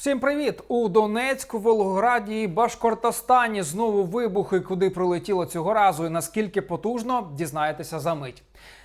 Всім привіт! У Донецьку, Волгограді і Башкортостані знову вибухи, куди прилетіло цього разу, і наскільки потужно дізнаєтеся за мить.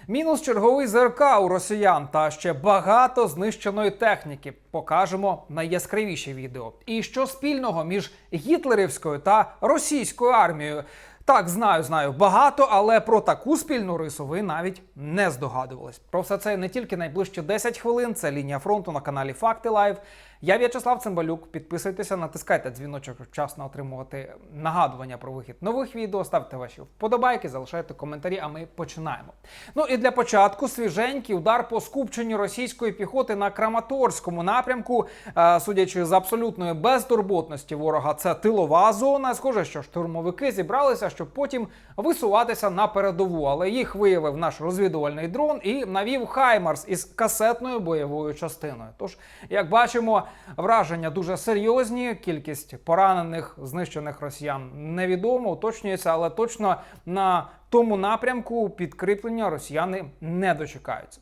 Мінус черговий ЗРК у росіян та ще багато знищеної техніки. Покажемо найяскравіші відео. І що спільного між гітлерівською та російською армією. Так, знаю, знаю багато, але про таку спільну рису ви навіть не здогадувались. Про все це не тільки найближчі 10 хвилин. Це лінія фронту на каналі Факти Лайв. Я В'ячеслав Цимбалюк. Підписуйтеся, натискайте дзвіночок, щоб вчасно отримувати нагадування про вихід нових відео. Ставте ваші вподобайки, залишайте коментарі. А ми починаємо. Ну і для початку свіженький удар по скупченню російської піхоти на Краматорському напрямку. Е, Судячи з абсолютної безтурботності ворога, це тилова зона. Схоже, що штурмовики зібралися, щоб потім висуватися на передову. Але їх виявив наш розвідувальний дрон і навів Хаймарс із касетною бойовою частиною. Тож, як бачимо, враження дуже серйозні. Кількість поранених, знищених росіян невідомо, уточнюється, але точно на тому напрямку підкріплення росіяни не дочекаються.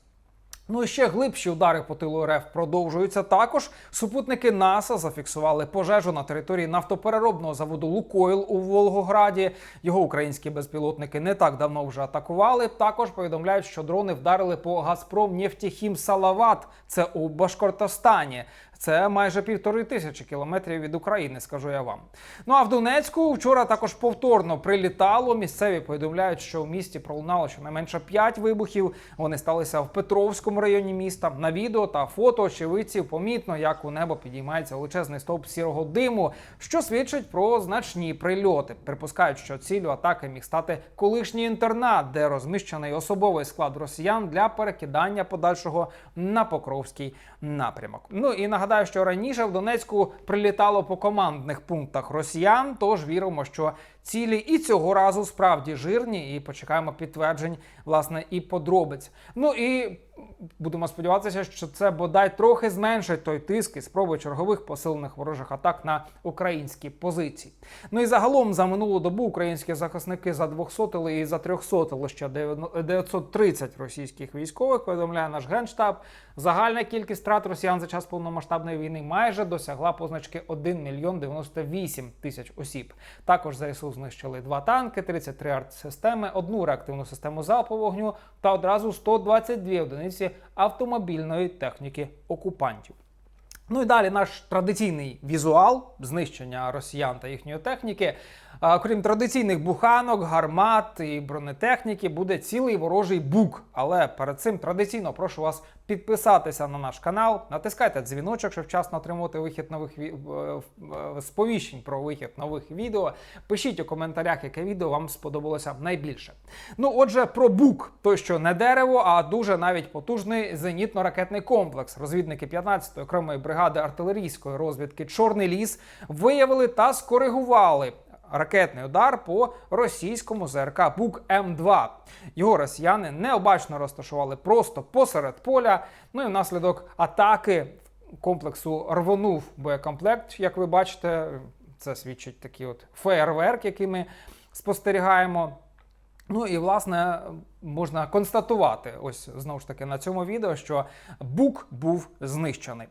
Ну і ще глибші удари по тилу РФ продовжуються. Також супутники НАСА зафіксували пожежу на території нафтопереробного заводу Лукойл у Волгограді. Його українські безпілотники не так давно вже атакували. Також повідомляють, що дрони вдарили по Газпром Нефтехім Салават. Це у Башкортостані. Це майже півтори тисячі кілометрів від України, скажу я вам. Ну а в Донецьку вчора також повторно прилітало. Місцеві повідомляють, що в місті пролунало щонайменше 5 вибухів. Вони сталися в Петровському районі міста. На відео та фото очевидців помітно, як у небо підіймається величезний стовп сірого диму, що свідчить про значні прильоти. Припускають, що ціллю атаки міг стати колишній інтернат, де розміщений особовий склад росіян для перекидання подальшого на Покровський напрямок. Ну і нагадаю, що раніше в Донецьку прилітало по командних пунктах росіян. Тож віримо, що цілі і цього разу справді жирні, і почекаємо підтверджень, власне, і подробиць. Ну і будемо сподіватися, що це бодай трохи зменшить той тиск і спроби чергових посилених ворожих атак на українські позиції. Ну і загалом за минулу добу українські захисники за 200 і за 300 ще 930 російських військових. Повідомляє наш генштаб. Загальна кількість втрат росіян за час повномасштабної війни майже досягла позначки 1 мільйон 98 тисяч осіб. Також ЗСУ знищили два танки, 33 артсистеми, одну реактивну систему залпового вогню та одразу 122 одиниці автомобільної техніки окупантів. Ну і далі наш традиційний візуал знищення росіян та їхньої техніки. Крім традиційних буханок, гармат і бронетехніки, буде цілий ворожий бук. Але перед цим традиційно прошу вас підписатися на наш канал, натискайте дзвіночок, щоб вчасно отримувати вихід нових ві- е, е, сповіщень про вихід нових відео. Пишіть у коментарях, яке відео вам сподобалося найбільше. Ну, отже, про бук, той, що не дерево, а дуже навіть потужний зенітно-ракетний комплекс. Розвідники 15-ї окремої бригади артилерійської розвідки Чорний ліс виявили та скоригували. Ракетний удар по російському ЗРК Бук М2. Його росіяни необачно розташували просто посеред поля. Ну і внаслідок атаки комплексу рвонув боєкомплект. Як ви бачите, це свідчить такий от феєрверк, який ми спостерігаємо. Ну і власне можна констатувати, ось знову ж таки на цьому відео, що бук був знищений.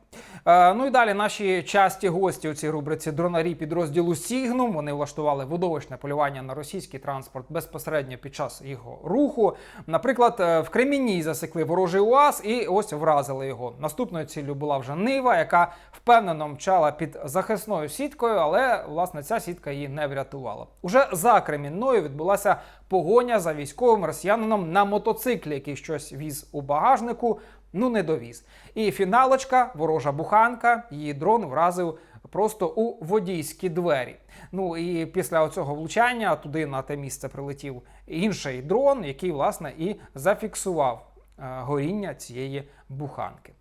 Е, ну і далі наші часті гості у цій рубриці дронарі підрозділу Сігнум. Вони влаштували видовищне полювання на російський транспорт безпосередньо під час його руху. Наприклад, е, в Кремінній засекли ворожий УАЗ і ось вразили його. Наступною ціллю була вже Нива, яка впевнено мчала під захисною сіткою, але власне ця сітка її не врятувала. Уже за Кремінною відбулася погоня за військовим росіянином на мотоциклі, який щось віз у багажнику. Ну не довіз. І фіналочка, ворожа буханка, її дрон вразив просто у водійські двері. Ну і після цього влучання туди на те місце прилетів інший дрон, який власне і зафіксував е, горіння цієї буханки.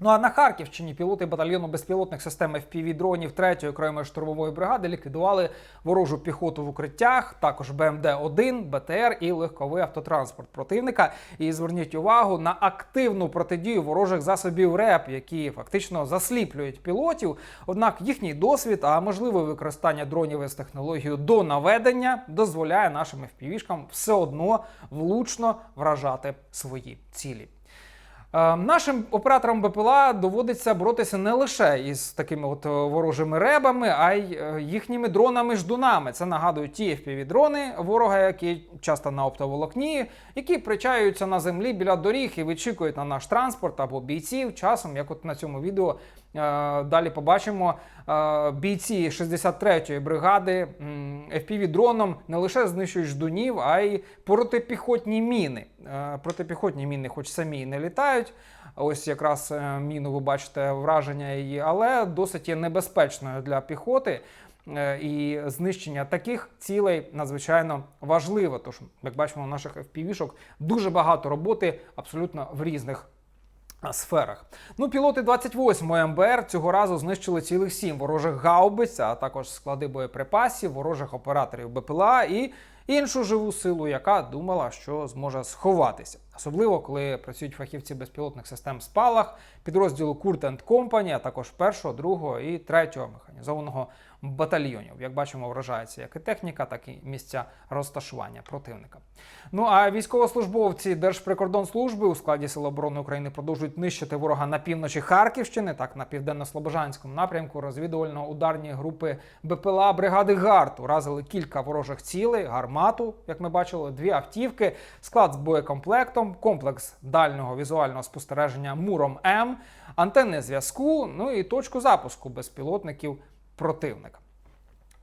Ну а на Харківщині пілоти батальйону безпілотних систем fpv дронів 3-ї окремої штурмової бригади ліквідували ворожу піхоту в укриттях, також БМД-1, БТР і легковий автотранспорт противника. І зверніть увагу на активну протидію ворожих засобів РЕП, які фактично засліплюють пілотів. Однак їхній досвід, а можливе використання дронів із технологією до наведення дозволяє нашим FPV-шкам все одно влучно вражати свої цілі. Е, Нашим операторам БПЛА доводиться боротися не лише із такими от е, ворожими ребами, а й е, їхніми дронами-ждунами. Це нагадують ті FPV-дрони ворога, які часто на оптоволокні, які причаються на землі біля доріг і вичікують на наш транспорт або бійців. Часом, як от на цьому відео далі побачимо, бійці 63-ї бригади м, FPV-дроном не лише знищують ждунів, а й протипіхотні міни. Протипіхотні міни, хоч самі не літають. Ось якраз е, міну ви бачите враження її, але досить є небезпечною для піхоти. Е, І знищення таких цілей надзвичайно важливо. Тож, як бачимо, у наших FPV-шок дуже багато роботи абсолютно в різних сферах. Ну, пілоти 28-ї МБР цього разу знищили цілих сім ворожих гаубиць, а також склади боєприпасів, ворожих операторів БПЛА і іншу живу силу, яка думала, що зможе сховатися. Особливо, коли працюють фахівці безпілотних систем Спалах, підрозділу Kurt Company, а також першого, другого і третього механізованого батальйонів. Як бачимо, вражається як і техніка, так і місця розташування противника. Ну а військовослужбовці Держприкордонслужби у складі Сил оборони України продовжують нищити ворога на півночі Харківщини, так на південно-слобожанському напрямку розвідувально-ударні групи БПЛА бригади ГАРД уразили кілька ворожих цілей, гармату, як ми бачили, дві автівки, склад з боєкомплектом, комплекс дальнього візуального спостереження Муром М, антенни зв'язку, ну і точку запуску безпілотників противника.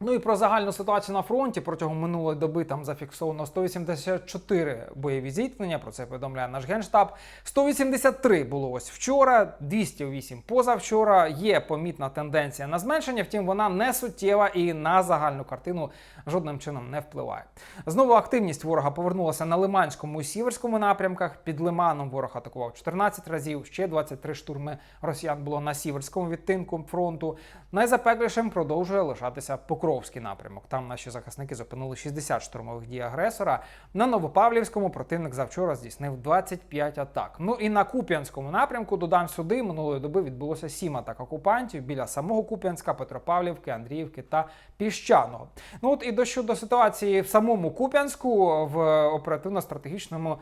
Ну і про загальну ситуацію на фронті протягом минулої доби там зафіксовано 184 бойові зіткнення. Про це повідомляє наш генштаб. 183 було ось вчора, 208 позавчора. Є помітна тенденція на зменшення, втім вона не суттєва і на загальну картину жодним чином не впливає. Знову активність ворога повернулася на Лиманському і Сіверському напрямках. Під Лиманом ворог атакував 14 разів. Ще 23 штурми росіян було на сіверському відтинку фронту. Найзапеклішим продовжує лишатися Покровський напрямок. Там наші захисники зупинили 60 штурмових дій агресора. На Новопавлівському противник завчора здійснив 25 атак. Ну і на Куп'янському напрямку додам сюди минулої доби відбулося 7 атак окупантів біля самого Куп'янська, Петропавлівки, Андріївки та Піщаного. Ну от і до щодо ситуації в самому Куп'янську в оперативно-стратегічному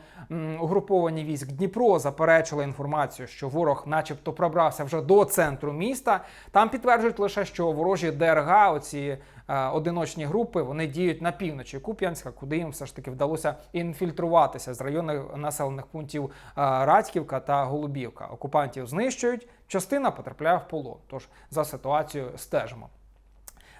угрупованні військ Дніпро заперечили інформацію, що ворог, начебто, пробрався вже до центру міста. Там підтверджують лише, що ворожі ДРГ, оці одиночні групи, вони діють на півночі Куп'янська, куди їм все ж таки вдалося інфільтруватися з районних населених пунктів е, Радьківка та Голубівка. Окупантів знищують, частина потрапляє в полон. Тож за ситуацією стежимо.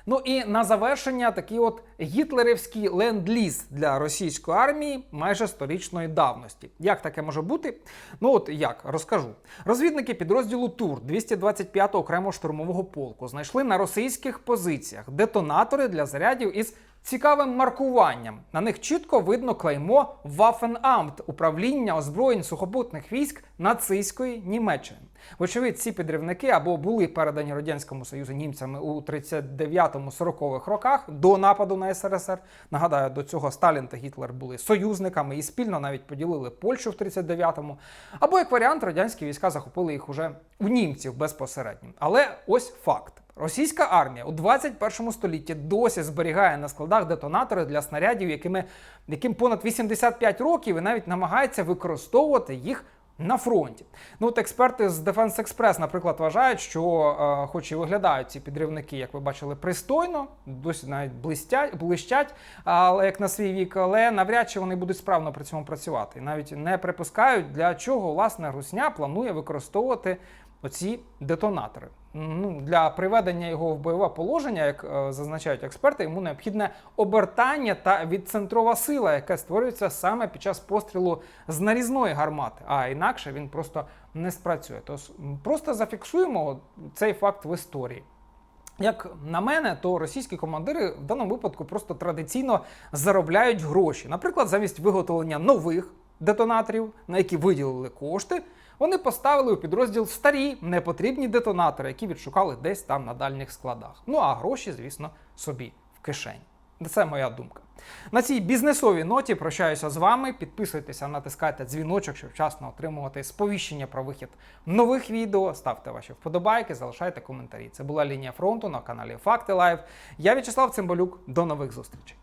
Ну і на завершення такий от гітлерівський ленд-ліз для російської армії майже сторічної давності. Як таке може бути? Ну от як розкажу. Розвідники підрозділу ТУР 225-го окремого штурмового полку знайшли на російських позиціях детонатори для зарядів із цікавим маркуванням. На них чітко видно клеймо Waffenamt – управління озброєнь сухопутних військ нацистської Німеччини. Вочевидь, ці підривники або були передані радянському союзу німцями у 39-40-х роках до нападу на СРСР. Нагадаю, до цього Сталін та Гітлер були союзниками і спільно навіть поділили Польщу в 39-му. Або як варіант, радянські війська захопили їх уже у німців безпосередньо. Але ось факт. Російська армія у 21 столітті досі зберігає на складах детонатори для снарядів, якими, яким понад 85 років і навіть намагається використовувати їх на фронті. Ну от експерти з Defense Express, наприклад, вважають, що, е, хоч і виглядають ці підривники, як ви бачили, пристойно, досі навіть блистять, блищать, але як на свій вік, але навряд чи вони будуть справно при цьому працювати. І навіть не припускають, для чого власне Русня планує використовувати оці детонатори. Ну, для приведення його в бойове положення, як е, зазначають експерти, йому необхідне обертання та відцентрова сила, яка створюється саме під час пострілу з нарізної гармати, а інакше він просто не спрацює. Тож просто зафіксуємо цей факт в історії. Як на мене, то російські командири в даному випадку просто традиційно заробляють гроші. Наприклад, замість виготовлення нових детонаторів, на які виділили кошти, вони поставили у підрозділ старі непотрібні детонатори, які відшукали десь там на дальніх складах. Ну а гроші, звісно, собі в кишені. Це моя думка. На цій бізнесовій ноті прощаюся з вами. Підписуйтеся, натискайте дзвіночок, щоб вчасно отримувати сповіщення про вихід нових відео. Ставте ваші вподобайки, залишайте коментарі. Це була лінія фронту на каналі Факти Лайв. Я В'ячеслав Цимбалюк. До нових зустрічей.